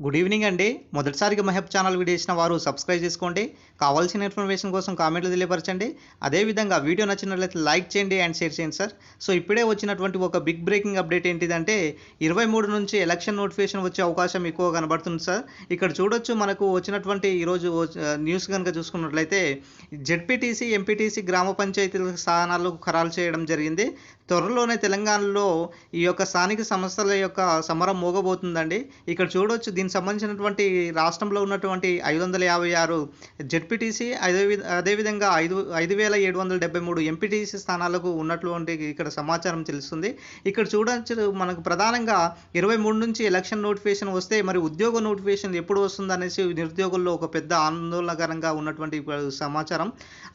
Good evening అండి. మొదటిసారిగా మహబ్ channel video ఇచ్చిన వారు సబ్స్క్రైబ్ చేసుకోండి. కావాల్సిన ఇన్ఫర్మేషన్ కోసం కామెంట్లు తెలియపరచండి. అదేవిధంగా వీడియో నచ్చినట్లయితే లైక్ చేయండి అండ్ షేర్ చేయండి సార్ సో ఇప్పుడే వచ్చినటువంటి ఒక బిగ్ బ్రేకింగ్ అప్డేట్ ఏంటిదంటే ఇరవై మూడు నుంచి ఎలక్షన్ నోటిఫికేషన్ వచ్చే అవకాశం ఎక్కువ కనబడుతుంది సార్ ఇక్కడ చూడొచ్చు మనకు వచ్చినటువంటి ఈరోజు న్యూస్ కనుక చూసుకున్నట్లయితే జెడ్పీటీసీ ఎంపీటీసీ గ్రామ పంచాయతీల స్థానాలు ఖరారు చేయడం జరిగింది. త్వరలోనే తెలంగాణలో ఈ యొక్క స్థానిక సంస్థల యొక్క సమరం మోగబోతుందండి. ఇక్కడ చూడవచ్చు దీనికి సంబంధించినటువంటి రాష్ట్రంలో ఉన్నటువంటి ఐదు వందల యాభై ఆరు జెడ్పీటీసీ అదే అదేవిధంగా ఐదు ఐదు వేల ఏడు వందల డెబ్బై మూడు ఎంపీటీసీ స్థానాలకు ఉన్నటువంటి ఇక్కడ సమాచారం తెలుస్తుంది. ఇక్కడ చూడవచ్చు మనకు ప్రధానంగా ఇరవై మూడు నుంచి ఎలక్షన్ నోటిఫికేషన్ వస్తే మరి ఉద్యోగ నోటిఫికేషన్ ఎప్పుడు వస్తుంది అనేసి నిరుద్యోగుల్లో ఒక పెద్ద ఆందోళనకరంగా ఉన్నటువంటి సమాచారం.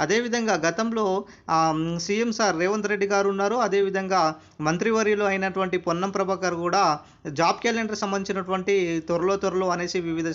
అదేవిధంగా గతంలో సీఎం సార్ రేవంత్ రెడ్డి గారు ఉన్నారు అదే అదేవిధంగా మంత్రివర్యులు అయినటువంటి పొన్నం ప్రభాకర్ కూడా జాబ్ క్యాలెండర్ సంబంధించినటువంటి త్వరలో త్వరలో అనేసి వివిధ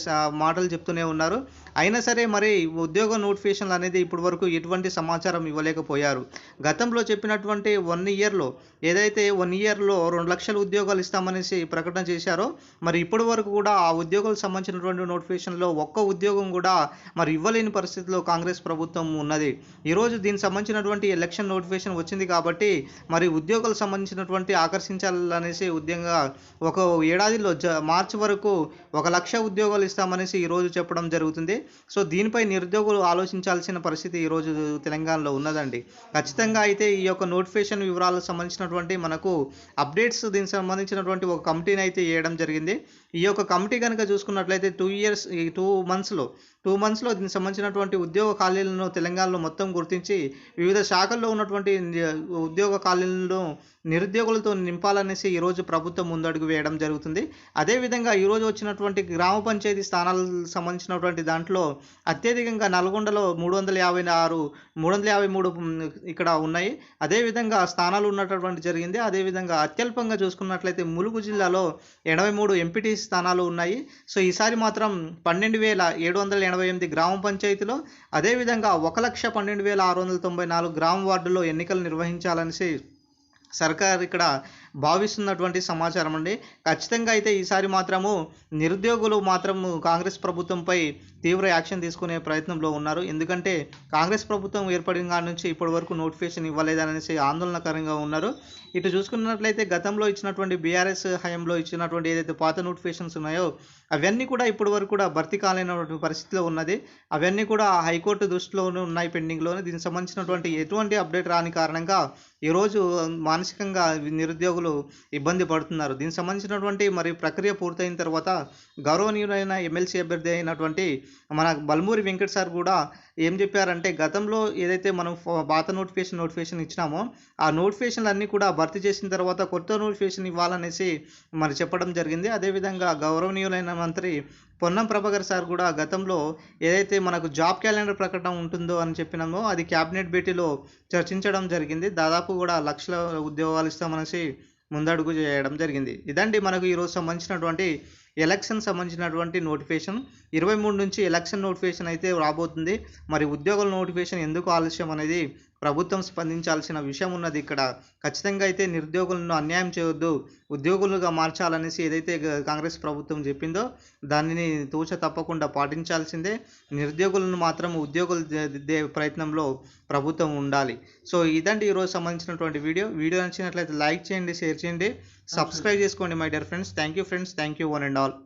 మాటలు చెప్తూనే ఉన్నారు. అయినా సరే మరి ఉద్యోగ నోటిఫికేషన్లు అనేది ఇప్పటి వరకు ఎటువంటి సమాచారం ఇవ్వలేకపోయారు. గతంలో చెప్పినటువంటి వన్ ఇయర్లో ఏదైతే వన్ ఇయర్లో రెండు లక్షల ఉద్యోగాలు ఇస్తామనేసి ప్రకటన చేశారో మరి ఇప్పటి వరకు కూడా ఆ ఉద్యోగాలకు సంబంధించినటువంటి నోటిఫికేషన్లో ఒక్క ఉద్యోగం కూడా మరి ఇవ్వలేని పరిస్థితిలో కాంగ్రెస్ ప్రభుత్వం ఉన్నది. ఈరోజు దీనికి సంబంధించినటువంటి ఎలక్షన్ నోటిఫికేషన్ వచ్చింది కాబట్టి మరి ఉద్యోగాలకు సంబంధించినటువంటి ఆకర్షించాలనేసి ఉద్యోగంగా ఒక ఏడాదిలో జ మార్చి వరకు ఒక లక్ష ఉద్యోగాలు ఇస్తామనేసి ఈరోజు చెప్పడం జరుగుతుంది. సో దీనిపై నిరుద్యోగులు ఆలోచించాల్సిన పరిస్థితి ఈరోజు తెలంగాణలో ఉన్నదండి. ఖచ్చితంగా అయితే ఈ యొక్క నోటిఫికేషన్ వివరాలకు సంబంధించినటువంటి మనకు అప్డేట్స్ దీనికి సంబంధించినటువంటి ఒక కమిటీని అయితే వేయడం జరిగింది. ఈ యొక్క కమిటీ కనుక చూసుకున్నట్లయితే టూ ఇయర్స్ ఈ టూ మంత్స్లో టూ మంత్స్లో దీనికి సంబంధించినటువంటి ఉద్యోగ ఖాళీలను తెలంగాణలో మొత్తం గుర్తించి వివిధ శాఖల్లో ఉన్నటువంటి ఉద్యోగ ఖాళీలను నిరుద్యోగులతో నింపాలనేసి ఈరోజు ప్రభుత్వం ముందడుగు వేయడం జరుగుతుంది. అదేవిధంగా ఈరోజు వచ్చినటువంటి గ్రామ పంచాయతీ స్థానాలకు సంబంధించినటువంటి దాంట్లో అత్యధికంగా నల్గొండలో మూడు వందల యాభై ఆరు మూడు వందల యాభై మూడు ఇక్కడ ఉన్నాయి. అదేవిధంగా స్థానాలు ఉన్నటువంటి జరిగింది. అదేవిధంగా అత్యల్పంగా చూసుకున్నట్లయితే ములుగు జిల్లాలో ఎనభై మూడు ఎంపీటీ స్థానాలు ఉన్నాయి. సో ఈసారి మాత్రం పన్నెండు వేల ఏడు వందల ఎనభై ఎనిమిది గ్రామ పంచాయతీలో అదేవిధంగా ఒక లక్ష పన్నెండు వేల ఆరు వందల తొంభై నాలుగు గ్రామ వార్డులో ఎన్నికలు నిర్వహించాలనేసి సర్కార్ ఇక్కడ భావిస్తున్నటువంటి సమాచారం అండి. ఖచ్చితంగా అయితే ఈసారి మాత్రము నిరుద్యోగులు మాత్రము కాంగ్రెస్ ప్రభుత్వంపై తీవ్ర యాక్షన్ తీసుకునే ప్రయత్నంలో ఉన్నారు. ఎందుకంటే కాంగ్రెస్ ప్రభుత్వం ఏర్పడిన కాడి నుంచి ఇప్పటి వరకు నోటిఫికేషన్ ఇవ్వలేదనేసి ఆందోళనకరంగా ఉన్నారు. ఇటు చూసుకున్నట్లయితే గతంలో ఇచ్చినటువంటి బీఆర్ఎస్ హయాంలో ఇచ్చినటువంటి ఏదైతే పాత నోటిఫికేషన్స్ ఉన్నాయో అవన్నీ కూడా ఇప్పటి వరకు కూడా భర్తీ కాలేనటువంటి పరిస్థితిలో ఉన్నది. అవన్నీ కూడా హైకోర్టు దృష్టిలోనే ఉన్నాయి పెండింగ్లోనే. దీనికి సంబంధించినటువంటి ఎటువంటి అప్డేట్ రాని కారణంగా ఈరోజు మానసికంగా నిరుద్యోగులు ఇబ్బంది పడుతున్నారు. దీనికి సంబంధించినటువంటి మరి ప్రక్రియ పూర్తయిన తర్వాత గౌరవనీయులైన ఎమ్మెల్సీ అభ్యర్థి అయినటువంటి మన బల్మూరి వెంకట్ సార్ కూడా ఏం చెప్పారంటే గతంలో ఏదైతే మనం పాత నోటిఫికేషన్ నోటిఫికేషన్ ఇచ్చినామో ఆ నోటిఫికేషన్లు అన్నీ కూడా భర్తీ చేసిన తర్వాత కొత్త నోటిఫికేషన్ ఇవ్వాలనేసి మరి చెప్పడం జరిగింది. అదేవిధంగా గౌరవనీయులైన మంత్రి పొన్నం ప్రభాకర్ సార్ కూడా గతంలో ఏదైతే మనకు జాబ్ క్యాలెండర్ ప్రకటన ఉంటుందో అని చెప్పినామో అది క్యాబినెట్ భేటీలో చర్చించడం జరిగింది. దాదాపు కూడా లక్షల ఉద్యోగాలు ఇస్తామనేసి ముందడుగు చేయడం జరిగింది. ఇదండి మనకు ఈరోజు సంబంధించినటువంటి ఎలక్షన్ సంబంధించినటువంటి నోటిఫికేషన్ ఇరవై మూడు నుంచి ఎలక్షన్ నోటిఫికేషన్ అయితే రాబోతుంది. మరి ఉద్యోగుల నోటిఫికేషన్ ఎందుకు ఆలస్యం అనేది ప్రభుత్వం స్పందించాల్సిన విషయం ఉన్నది ఇక్కడ. ఖచ్చితంగా అయితే నిరుద్యోగులను అన్యాయం చేయొద్దు ఉద్యోగులుగా మార్చాలనేసి ఏదైతే కాంగ్రెస్ ప్రభుత్వం చెప్పిందో దానిని తూచ తప్పకుండా పాటించాల్సిందే. నిరుద్యోగులను మాత్రం ఉద్యోగులు ప్రయత్నంలో ప్రభుత్వం ఉండాలి. సో ఇదండి ఈరోజు సంబంధించినటువంటి వీడియో. వీడియో నచ్చినట్లయితే లైక్ చేయండి షేర్ చేయండి. సబ్స్క్రైబ్ చేసుకోండి my dear friends. Thank you friends. Thank you one and all.